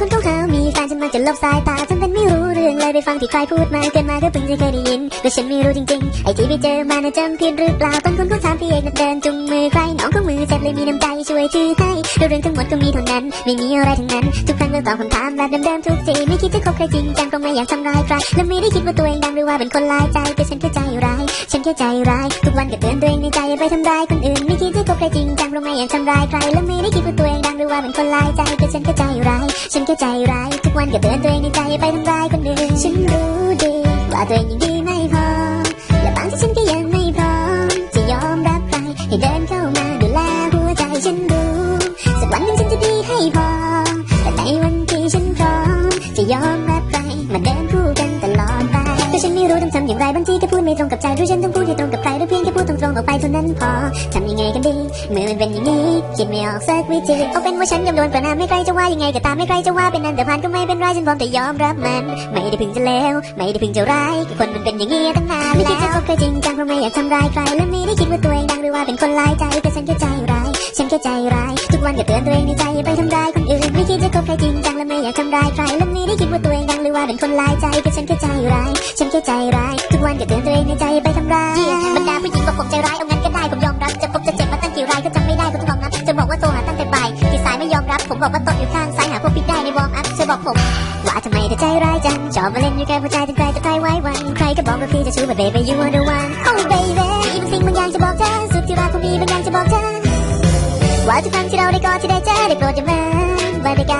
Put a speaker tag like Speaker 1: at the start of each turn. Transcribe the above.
Speaker 1: คนเขาหามีแฟนฉันมักจะลบสายตาจนเป็นไม่รู้เรื่องเลยไปฟังที่ใครพูดมาเกินมาก็เพิ่งจะเคยได้ยินแต่ฉันไม่รู้จริงๆไอ้ที่ไปเจอมาน่ะจำเพี้ยนหรือเปล่าตอนคุณคุณถามพี่เอกน่ะเดินจุงมือใครน้องก็มือเจ็บเลยมีน้ำใจช่วยถือให้เรื่องทั้งหมดก็มีเท่านั้น ไม่มีอะไรทั้งนั้น ทุกครั้งเมื่อตอบคำถามแบบเดิมๆทุกทีไม่คิดจะคบใครจริงจังเพราะไม่อยากทำร้ายใครและไม่ได้คิดว่าตัวเองดังหรือว่าเป็นคนลายใจแต่ฉันแค่ใจร้ายฉันแค่ใจร้ายทุกวันก็เตือนตัวเองในใจอย่าไปทำร้ายคนอื่นไม่คิดจะคบใครจริงจังเพราะไม่อยากทำร้ายใครและไม่ได้คิดว่าตัวเอง ดังหรือว่าเป็นคนลายใจแต่ฉันแค่ใจร้าย ฉันแค่ใจร้าย ทุกวันก็เตือนตัวเองในใจไปทำร้ายคนอื่น ฉันรู้ดีว่าตัวเองยังดีไม่พอ และบางที่ฉันก็ยังไม่พร้อมจะยอมรับใครให้เดินเข้ามาดูแลหัวใจฉันรู้ สักวันหนึ่งฉันจะดีให้พอ แต่ในวันที่ฉันพร้อมจะยอมรับใครมาเดินคู่กันตลอดไปแต่ฉันไม่รู้ต้องทำอย่างไรบางทีก็พูดไม่ตรงกับใจหรือฉันต้องพูดให้ตรงกับใครหรือ ออกไปเท่านั้นพอทำยังไงกันดีเมื่อมันเป็นอย่างนี้คิดไม่ออกสักวิธีเอาเป็นว่าฉันยอมโดนประนามไม่ใครจะว่ายังไงก็ตามไม่ใครจะว่าเป็นนันแต่ผ่านก็ไม่เป็นไรฉันพร้อมแต่ยอมรับมัน ไม่ได้พึงจะเลวไม่ได้พึงจะร้ายคนมันเป็นอย่างนี้ตั้งนานไม่คิดจะคบใครจริงจังเพราะไม่อยากทำร้ายใครและไม่ได้คิดว่าตัวเองดังหรือว่าเป็นคนลายใจแต่ฉันแค่ใจร้ายฉันแค่ใจร้ายทุกวันก็เตือนตัวเองในใจอย่าไปทำร้ายคนอื่นไม่คิดจะคบใครจริงจังและไม่อยากทำร้ายใครและไม่ได้คิดว่าตัวเองดังหรือว่าเป็นคนลายใจแต่ฉันแค่ใจร้ายฉันแค่ใจร้ายทุกวันก็เตือนตัวเองในใจอย่าไปทำร้าย บอกว่าตกอยู่ข้างซ้ายหาพวกพี่ได้ในวอร์มอัพเธอบอกผม ว่าทำไมเธอใจร้ายจังชอบมาเล่นอยู่แค่หัวใจจนใครจะตายไว้วัน ใครก็บอกว่าพี่จะชูแบบ baby you are the one oh baby มีบางสิ่งบางอย่างจะบอกเธอสุดที่รักคงมีบางอย่างจะบอกเธอว่าทุกครั้งที่เราได้กอดที่ได้เจอได้โปรดอย่ามาบรรยากาศ